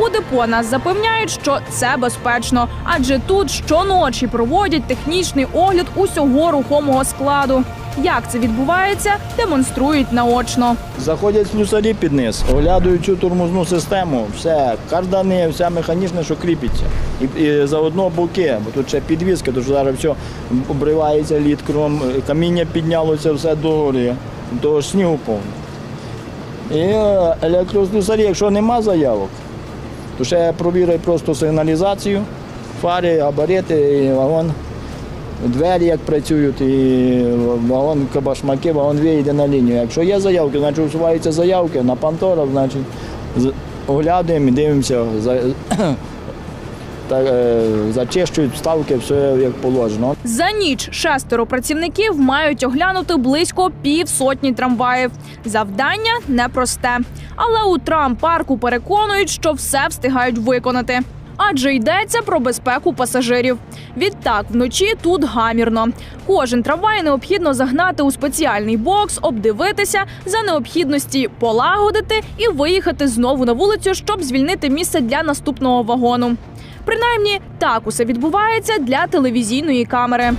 У депо нас запевняють, що це безпечно, адже тут щоночі проводять технічний огляд усього рухомого складу. Як це відбувається, демонструють наочно. Заходять слюсарі під низ, оглядають цю тормозну систему, все, кардани, все механічне, що кріпиться. І, і заодно боки, бо тут ще підвіска, тому що зараз все обривається літкром, каміння піднялося все догори, до снігу повно. І е, електрослюсарі, якщо нема заявок, то ще провірив просто сигналізацію, фари, габарити, і вагон, двері як працюють, і вагон кабашмаки, вагон виїде на лінію. Якщо є заявки, значить усуваються заявки на панторах, значить оглядаємо і дивимося, зачищують вставки, все як положено. За ніч шестеро працівників мають оглянути близько півсотні трамваїв. Завдання непросте. Але у трампарку переконують, що все встигають виконати. Адже йдеться про безпеку пасажирів. Відтак вночі тут гамірно. Кожен трамвай необхідно загнати у спеціальний бокс, обдивитися за необхідності полагодити і виїхати знову на вулицю, щоб звільнити місце для наступного вагону. Принаймні, так усе відбувається для телевізійної камери.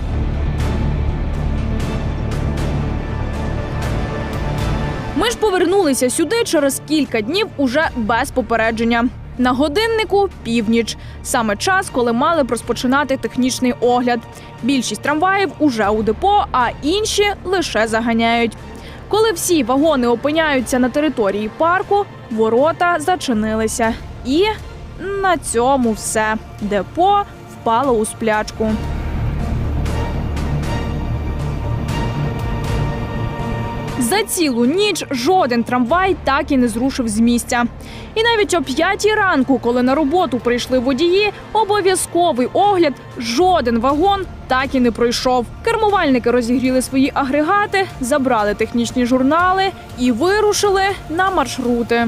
Ми ж повернулися сюди через кілька днів уже без попередження. На годиннику північ саме час, коли мали б розпочинати технічний огляд. Більшість трамваїв уже у депо, а інші лише заганяють. Коли всі вагони опиняються на території парку, ворота зачинилися. І на цьому все. Депо впало у сплячку. За цілу ніч жоден трамвай так і не зрушив з місця. І навіть о п'ятій ранку, коли на роботу прийшли водії, обов'язковий огляд жоден вагон так і не пройшов. Кермувальники розігріли свої агрегати, забрали технічні журнали і вирушили на маршрути.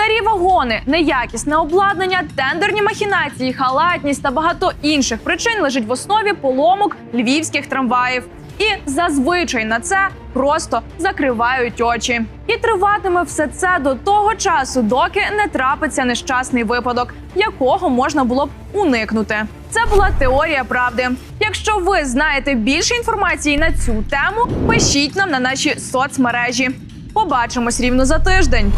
Старі вагони, неякісне обладнання, тендерні махінації, халатність та багато інших причин лежить в основі поломок львівських трамваїв. І зазвичай на це просто закривають очі. І триватиме все це до того часу, доки не трапиться нещасний випадок, якого можна було б уникнути. Це була теорія правди. Якщо ви знаєте більше інформації на цю тему, пишіть нам на наші соцмережі. Побачимось рівно за тиждень.